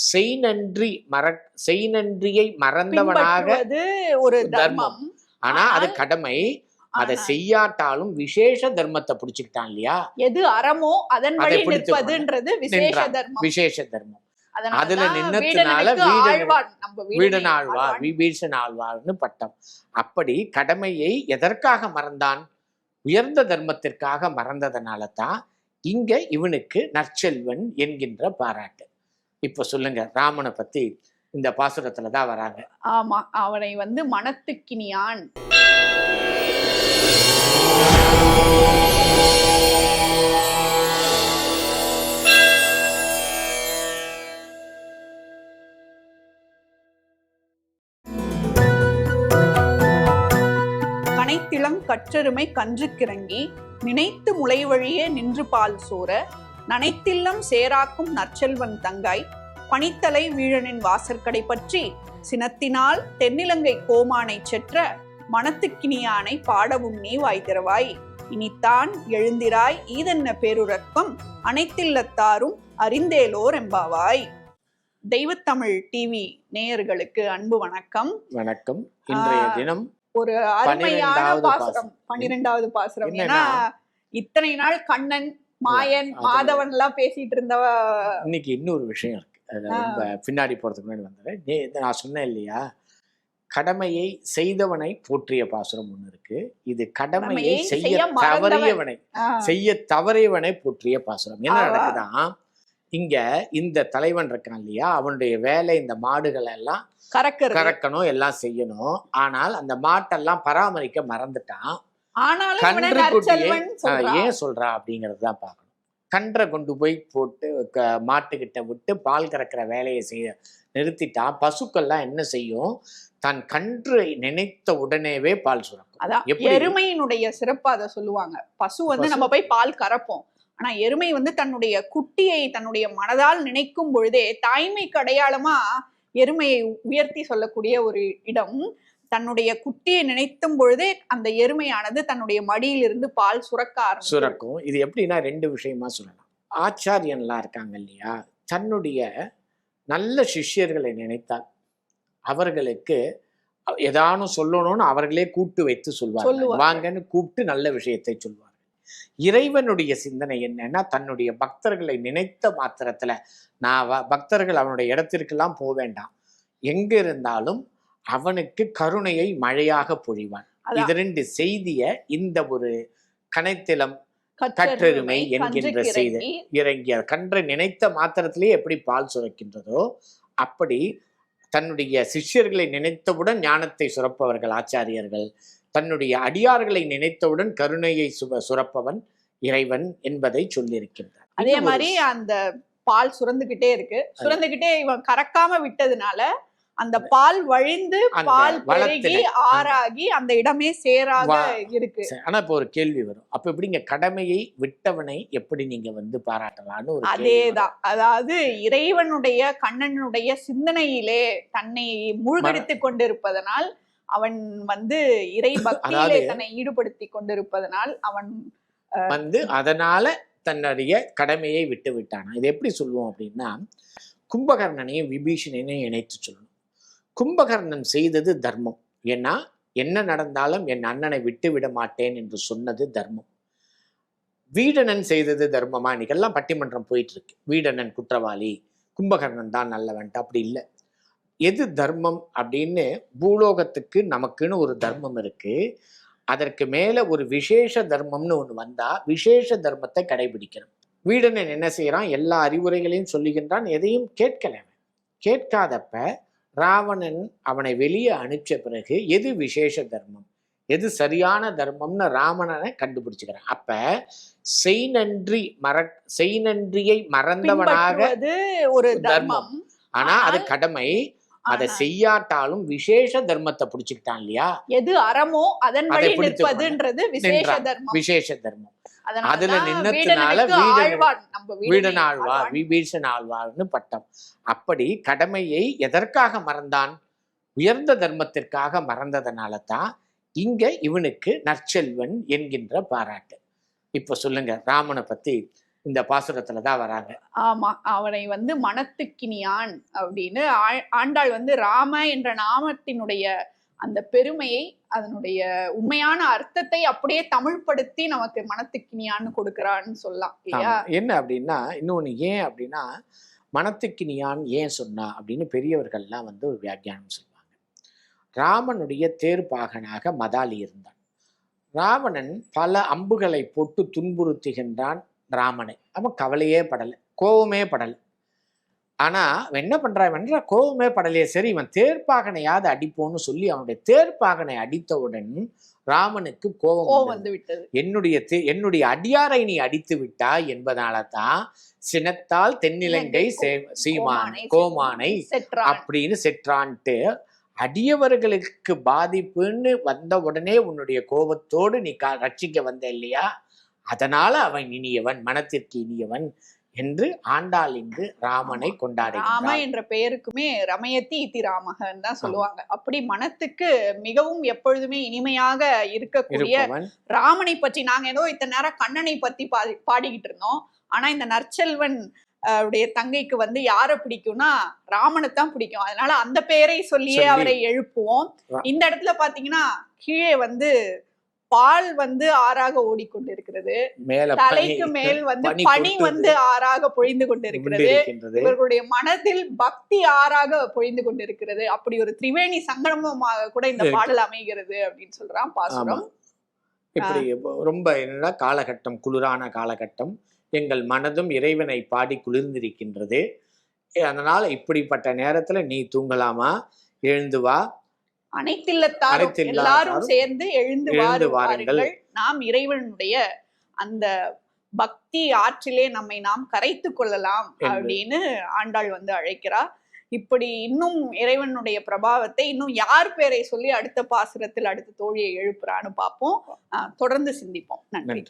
செய் நன்றி மற செய் நன்றியை மறந்தவனாக ஒரு தர்மம். ஆனா அது கடமை. அதை செய்யாட்டாலும் விசேஷ தர்மத்தை பிடிச்சுக்கிட்டான் இல்லையா? எது அறமோ அதன் அதை வழி நிற்பதுன்றது விசேஷ. தர்மம். விசேஷ தர்மம். அதுல நின்னதுனால வீடனு- ஆழ்வார். விபீஷன் ஆழ்வார்னு பட்டம். அப்படி கடமையை எதற்காக மறந்தான்? உயர்ந்த தர்மத்திற்காக மறந்ததனால தான் இங்க இவனுக்கு நற்செல்வன் என்கின்ற பாராட்டு. இப்ப சொல்லுங்க ராமனை பத்தி இந்த பாசுரத்துல தான் வராங்க. ஆமா அவனை வந்து மனத்துக்கினியான் கனைத்திளம் கற்றெருமை கன்றுக்கிறங்கி நினைத்து முளைவழியே நின்று பால் சூற நனைத்தில்லம் சேராக்கும் நற்செல்வன் தங்காய் பனித்தலை வீழனின் வாசற்கடை பற்றி சினத்தினால் தென்னிலங்கை கோமானை செற்ற மனத்துக்கினியானை பாடவும் நீ வாய்திரவாய் இனித்தான் எழுந்திராய் ஈதென்ன பேருறக்கம் அனைத்தில்லத்தாரும் அறிந்தேலோர் எம்பாவாய் தெய்வத்தமிழ் டிவி நேயர்களுக்கு அன்பு வணக்கம் வணக்கம் இன்றைய தினம் ஒரு அருமையான பாசுரம். பன்னிரெண்டாவது பாசுரம் ஏன்னா? இத்தனை நாள் கண்ணன் மாயன் மாதவன் எல்லாம் பேசிட்டு இருந்தவ இன்னைக்கு இன்னொரு விஷயம் இருக்கு. ரொம்ப பின்னாடி போறதுக்கு முன்னாடி வந்தேன் நான் சொன்னேன் இல்லையா? கடமையை செய்தவனை போற்றிய பாசுரம் ஒண்ணு இருக்கு. இது கடமையை செய்ய. தவறியவனை செய்ய தவறியவனை போற்றிய பாசுரம். என்ன. நடக்குதான் இங்க இந்த தலைவன் இருக்கான் இல்லையா? அவனுடைய வேலை இந்த மாடுகளை எல்லாம் கறக்கணும் எல்லாம் செய்யணும். ஆனால் அந்த மாட்டெல்லாம் பராமரிக்க மறந்துட்டான். ஆனாலும். ஏன் சொல்றா அப்படிங்கறது தான் பார்க்கணும் கன்றை கொண்டு போய் போட்டு க- மாட்டுக்கிட்ட விட்டு பால் கறக்கிற வேலையை செய்ய நிறுத்திட்டா பசுக்கள்லாம் என்ன செய்யும் தன் கன்றை நினைத்த உடனேவே பால் சுரக்கும்? எருமையினுடைய சிறப்பு அதை சொல்லுவாங்க பசு வந்து. நம்ம போய் பால் கறப்போம் ஆனா எருமை வந்து தன்னுடைய குட்டியை தன்னுடைய மனதால் நினைக்கும் பொழுதே தாய்மைக்கு அடையாளமா எருமையை உயர்த்தி சொல்லக்கூடிய ஒரு இடம் தன்னுடைய குட்டியை நினைத்தும் பொழுதே அந்த எருமையானது தன்னுடைய மடியிலிருந்து பால் சுரக்க சுரக்கும். இது எப்படின்னா ரெண்டு விஷயமா சொல்லலாம். ஆச்சாரியன்லாம் இருக்காங்க இல்லையா? தன்னுடைய நல்ல சிஷ்யர்களை நினைத்தால் அவர்களுக்கு ஏதானும் சொல்லணும்னு அவர்களே கூப்பிட்டு வைத்து சொல்லுவாங்க. வாங்கன்னு கூப்பிட்டு நல்ல விஷயத்தை சொல்வார்கள். இறைவனுடைய சிந்தனை என்னன்னா தன்னுடைய பக்தர்களை நினைத்த மாத்திரத்துல நான் பக்தர்கள் அவனுடைய இடத்திற்கெல்லாம் போக வேண்டாம் எங்க இருந்தாலும் அவனுக்கு கருணையை மழையாக பொழிவான். இது ரெண்டு செய்திய இந்த ஒரு கனைத்திலம் கற்றெருமை என்கின்ற செய்தி. இறங்கி இறங்கிய கன்றை நினைத்த மாத்திரத்திலே எப்படி பால் சுரக்கின்றதோ அப்படி தன்னுடைய சிஷ்யர்களை நினைத்தவுடன் ஞானத்தை சுரப்பவர்கள் ஆச்சாரியர்கள் தன்னுடைய அடியார்களை நினைத்தவுடன் கருணையை சுவ சுரப்பவன் இறைவன் என்பதை சொல்லியிருக்கின்றார் அதே மாதிரி அந்த பால் சுரந்துகிட்டே இருக்கு சுரந்துகிட்டே இவன் கறக்காம விட்டதுனால அந்த பால் வழிந்து பால் பெருகி ஆறாகி அந்த இடமே சேராக இருக்கு. ஆனா இப்போ ஒரு கேள்வி வரும். அப்ப எப்படிங்க கடமையை விட்டவனை எப்படி நீங்க வந்து பாராட்டலாம்னு ஒரு. அதேதான். அதாவது இறைவனுடைய கண்ணனுடைய சிந்தனையிலே தன்னை மூழ்கடித்து கொண்டிருப்பதனால் அவன் வந்து இறை பக்தியிலே தன்னை ஈடுபடுத்தி கொண்டிருப்பதனால் அவன் வந்து அதனால தன்னுடைய கடமையை விட்டு விட்டானா இது எப்படி சொல்லுவோம் அப்படின்னா கும்பகர்ணனையும் விபீஷணனையும் இணைத்து சொல்லணும். கும்பகர்ணன் செய்தது தர்மம். ஏன்னா என்ன நடந்தாலும் என் அண்ணனை விட்டு விட மாட்டேன் என்று சொன்னது தர்மம். வீடணன் செய்தது தர்மமா? இன்னைக்கெல்லாம் பட்டிமன்றம் போயிட்டு இருக்கு வீடணன் குற்றவாளி. கும்பகர்ணன் தான் நல்லவன்ட்டு. அப்படி இல்லை. எது தர்மம் அப்படின்னு பூலோகத்துக்கு நமக்குன்னு ஒரு தர்மம் இருக்கு. அதற்கு மேல ஒரு விசேஷ தர்மம்னு ஒன்று வந்தா விசேஷ தர்மத்தை கடைபிடிக்கணும். வீடனன் என்ன செய்யறான் எல்லா அறிவுரைகளையும் சொல்லுகின்றான். எதையும் கேட்கல கேட்காதப்ப ராவணன் அவனை வெளியே அனுப்பிச்ச பிறகு எது விசேஷ தர்மம்? எது சரியான தர்மம்னு ராவணனை கண்டுபிடிச்சுக்கிறான். அப்ப செய் நன்றி மற செய் நன்றியை மறந்தவனாக ஒரு தர்மம். ஆனா அது கடமை. அதை செய்யாட்டாலும் விசேஷ தர்மத்தை பிடிச்சுக்கிட்டான் இல்லையா? எது அறமோ அதன் அதை வழி நிற்பதுன்றது விசேஷ. தர்மம். விசேஷ தர்மம். அதுல நின்னதுனால வீடனு- ஆழ்வார். விபீஷன் ஆழ்வார்னு பட்டம். அப்படி கடமையை எதற்காக மறந்தான்? உயர்ந்த தர்மத்திற்காக மறந்ததனால தான் இங்க இவனுக்கு நற்செல்வன் என்கின்ற பாராட்டு. இப்ப சொல்லுங்க ராமனை பத்தி இந்த பாசுரத்துல தான் வராங்க. ஆமா அவனை வந்து மனத்துக்கினியான் அப்படின்னு ஆண்டாள் வந்து ராம என்ற நாமத்தினுடைய அந்த பெருமையை அதனுடைய உண்மையான அர்த்தத்தை அப்படியே தமிழ்படுத்தி நமக்கு மனத்துக்கினியான்னு கொடுக்கறான்னு சொல்லலாம் இல்லையா. என்ன அப்படின்னா இன்னொன்னு ஏன் அப்படின்னா மனத்துக்கினியான் ஏன் சொன்னா அப்படின்னு பெரியவர்கள்லாம் வந்து ஒரு வியாக்கியானம் சொல்லுவாங்க. ராமனுடைய தேர்ப்பாகனாக மதாலி இருந்தான். ராவணன் பல அம்புகளை போட்டு துன்புறுத்துகின்றான். ராமனை. அவன் கவலையே படலை கோவமே படலை. ஆனா அவன் என்ன பண்றான் இவன் கோவமே படலையே சரி இவன் தேர்ப்பாகனையாவது அடிப்போன்னு சொல்லி அவனுடைய தேர்ப்பாகனை அடித்தவுடன் ராமனுக்கு கோபம். வந்து விட்டது என்னுடைய என்னுடைய அடியாரை நீ அடித்து விட்டாய் என்பதனால தான் சினத்தால் தென்னிலங்கை சே- சீமான் கோமானை அப்படின்னு செற்றான்ட்டு அடியவர்களுக்கு பாதிப்புன்னு வந்த உடனே உன்னுடைய கோபத்தோடு நீ கா ரட்சிக்க வந்த இல்லையா? அதனால அவன் இனியவன் மனத்திற்கு இனியவன் என்று ஆண்டாள் இங்கு ராமனை ராம கொண்டாடுகிறார் என்ற பெயருக்குமே ரமயத்தி இத்தி ராமகன் தான் சொல்லுவாங்க. அப்படி மனத்துக்கு மிகவும் எப்பொழுதுமே இனிமையாக இருக்கக்கூடிய ராமனை பற்றி நாங்க ஏதோ இத்தனை நேரம் கண்ணனை பத்தி பாடி பாடிக்கிட்டு இருந்தோம். ஆனா இந்த நற்செல்வன் அஹ், உடைய தங்கைக்கு வந்து யாரை பிடிக்கும்னா ராமனை தான் பிடிக்கும். அதனால அந்த பெயரை சொல்லியே சொல்லி. அவரை எழுப்புவோம். இந்த இடத்துல பாத்தீங்கன்னா கீழே வந்து பால் வந்து ஆறாக ஓடிக்கொண்டிருக்கிறது. மேல தலைக்கு மேல் வந்து பனி. வந்து ஆறாக பொழிந்து கொண்டிருக்கிறது. இவர்களுடைய மனதில் பக்தி ஆறாக பொழிந்து கொண்டிருக்கிறது. அப்படி ஒரு திரிவேணி சங்கமமாக கூட இந்த. பாடல் அமைகிறது அப்படின்னு சொல்றான் பாசுரம். இப்படி ரொம்ப என்னடா காலகட்டம் குளிரான காலகட்டம். எங்கள் மனதும் இறைவனை பாடி குளிர்ந்திருக்கின்றது. அதனால இப்படிப்பட்ட நேரத்துல நீ தூங்கலாமா? எழுந்து வா. அனைத்தில்லத்தாரும் எல்லாரும் சேர்ந்து எழுந்து வாருங்கள். நாம் இறைவனுடைய அந்த பக்தி ஆற்றிலே நம்மை நாம் கரைத்து கொள்ளலாம் அப்படின்னு ஆண்டாள் வந்து அழைக்கிறார் இப்படி இன்னும் இறைவனுடைய பிரபாவத்தை இன்னும் யார் பேரை சொல்லி அடுத்த பாசுரத்தில் அடுத்த தோழியை எழுப்புறான்னு பார்ப்போம். தொடர்ந்து சிந்திப்போம். நன்றி.